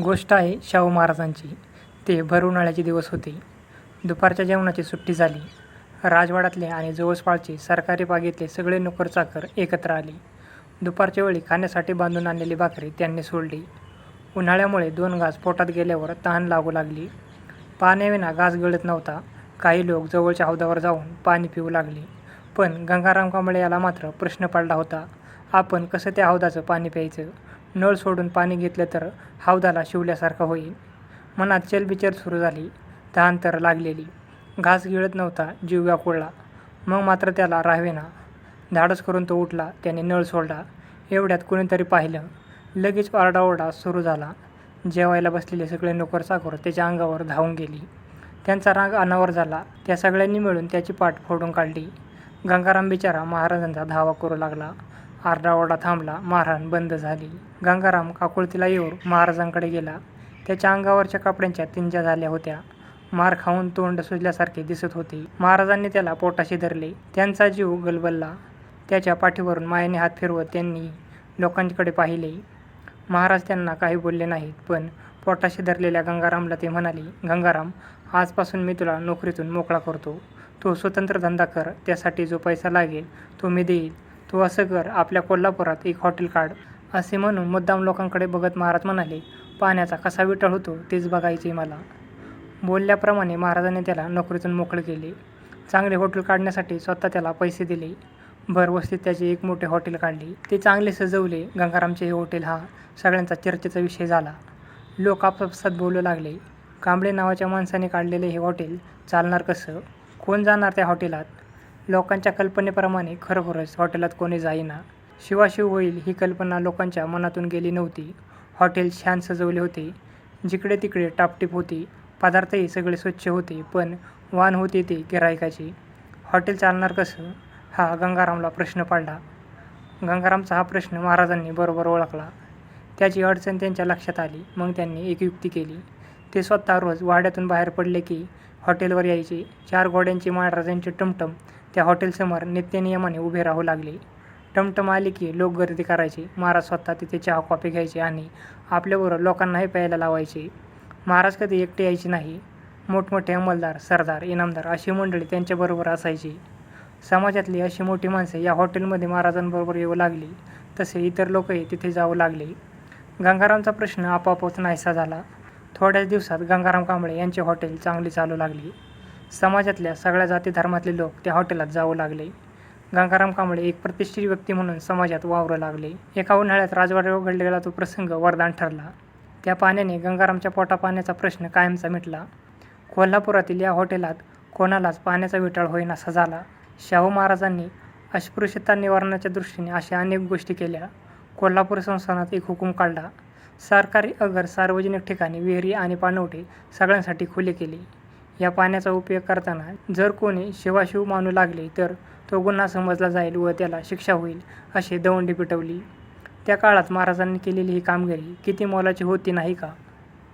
गोष्ट आहे शाहू महाराजांची. ते भर उन्हाळ्याचे दिवस होते. दुपारच्या जेवणाची सुट्टी झाली. राजवाड्यातले आणि जवळपासचे सरकारी बागेतले सगळे नोकर चाकर एकत्र आले. दुपारच्या वेळी खाण्यासाठी बांधून आणलेली भाकरी त्यांनी सोडली. उन्हाळ्यामुळे दोन घास पोटात गेल्यावर तहान लागू लागली. पाण्याविना घास गळत नव्हता. काही लोक जवळच्या हौदावर जाऊन पाणी पिऊ लागले. पण गंगाराम कांबळे याला मात्र प्रश्न पडला होता. आपण कसं त्या हौदाचं पाणी प्यायचं? नळ सोडून पाणी घेतलं तर हौदाला शिवल्यासारखं होईल. मनात चलबिचल सुरू झाली. तहान तर लागलेली. घास गिळत नव्हता जीव व्याकुळला. मग मात्र त्याला राहावेना. धाडस करून तो उठला. त्याने नळ सोडला. एवढ्यात कुणीतरी पाहिलं. लगेच ओरडाओरडा सुरू झाला. जेवायला बसलेले सगळे नोकर चाकर त्याच्या अंगावर धावून गेली. त्यांचा राग अनावर झाला. त्या सगळ्यांनी मिळून त्याची पाठ फोडून काढली. गंगाराम बिचारा महाराजांचा धावा करू लागला. आरडाओरडा थांबला मारहाण बंद झाली. गंगाराम काकुळतीला येऊन महाराजांकडे गेला. त्याच्या अंगावरच्या कपड्यांच्या तिंजा झाल्या होत्या. मार खाऊन तोंड सुजल्यासारखे दिसत होते. महाराजांनी त्याला पोटाशी धरले. त्यांचा जीव गलबलला. त्याच्या पाठीवरून मायेने हात फिरवत त्यांनी लोकांकडे पाहिले. महाराज त्यांना काही बोलले नाहीत पण पोटाशी धरलेल्या गंगारामला ते म्हणाले गंगाराम आजपासून मी तुला नोकरीतून मोकळा करतो. तू स्वतंत्र धंदा कर. त्यासाठी जो पैसा लागेल तो मी देईल. तू असं कर आपल्या कोल्हापुरात एक हॉटेल काढ. असे म्हणून मुद्दाम लोकांकडे बघत महाराज म्हणाले पाण्याचा कसा विटळ होतो तेच बघायचे मला. बोलल्याप्रमाणे महाराजाने त्याला नोकरीतून मोकळे केले. चांगले हॉटेल काढण्यासाठी स्वतः त्याला पैसे दिले. भरवस्तीत त्याचे एक मोठे हॉटेल काढले. ते चांगले सजवले गंगारामचे हे हॉटेल हा सगळ्यांचा चर्चेचा विषय झाला. लोक आपापसात बोलू लागले कांबळे नावाच्या माणसाने काढलेले हे हॉटेल चालणार कसं? कोण जाणार त्या हॉटेलात? लोकांच्या कल्पनेप्रमाणे खरोखरच हॉटेलात कोणी जाईना. शिवाशिव होईल ही कल्पना लोकांच्या मनातून गेली नव्हती. हॉटेल छान सजवले होते. जिकडे तिकडे टापटीप होती. पदार्थही सगळे स्वच्छ होते पण वाण होते ते गिरायकाची हॉटेल चालणार कसं? हा गंगारामला प्रश्न पडला. गंगारामचा हा प्रश्न महाराजांनी बरोबर ओळखला. त्याची अडचण त्यांच्या लक्षात आली. मग त्यांनी एक युक्ती केली. ते स्वतः रोज वाड्यातून बाहेर पडले की हॉटेलवर यायचे. चार घोड्यांचे महाराजांचे टमटम. त्या हॉटेलसमोर नित्यनियमाने उभे राहू लागले. टमटम आले की लोक गर्दी करायचे. महाराज स्वतः तिथे चहा कॉफी घ्यायचे आणि आपल्याबरोबर लोकांनाही प्यायला लावायचे. महाराज कधी एकटे यायचे नाही. मोठमोठे अंमलदार सरदार इनामदार अशी मंडळी त्यांच्याबरोबर असायची. समाजातली अशी मोठी माणसे या हॉटेलमध्ये महाराजांबरोबर येऊ लागली. तसे इतर लोकही तिथे जाऊ लागले. गंगारामचा प्रश्न आपोआपच नाहीसा झाला. थोड्याच दिवसात गंगाराम कांबळे यांचे हॉटेल चांगली चालू लागली. समाजातल्या सगळ्या जाती धर्मातले लोक त्या हॉटेलात जाऊ लागले. गंगाराम कांबळे एक प्रतिष्ठित व्यक्ती म्हणून समाजात वावरू लागले. एका उन्हाळ्यात राजवाड्यावर घडलेला तो प्रसंग वरदान ठरला. त्या पाण्याने गंगारामच्या पोटापाण्याचा प्रश्न कायमचा मिटला. कोल्हापुरातील या हॉटेलात कोणालाच पाण्याचा विटाळ होईनासा झाला. शाहू महाराजांनी अस्पृश्यता निवारणाच्या दृष्टीने अशा अनेक गोष्टी केल्या. कोल्हापूर संस्थानात एक हुकूम काढला. सरकारी अगर सार्वजनिक ठिकाणी विहिरी आणि पाणवठे सगळ्यांसाठी खुले केले. या पाण्याचा उपयोग करताना जर कोणी शिवाशिव मानू लागले तर तो गुन्हा समजला जाईल व त्याला शिक्षा होईल अशी दवंडी पिटवली. त्या काळात महाराजांनी केलेली ही कामगिरी किती मोलाची होती नाही का?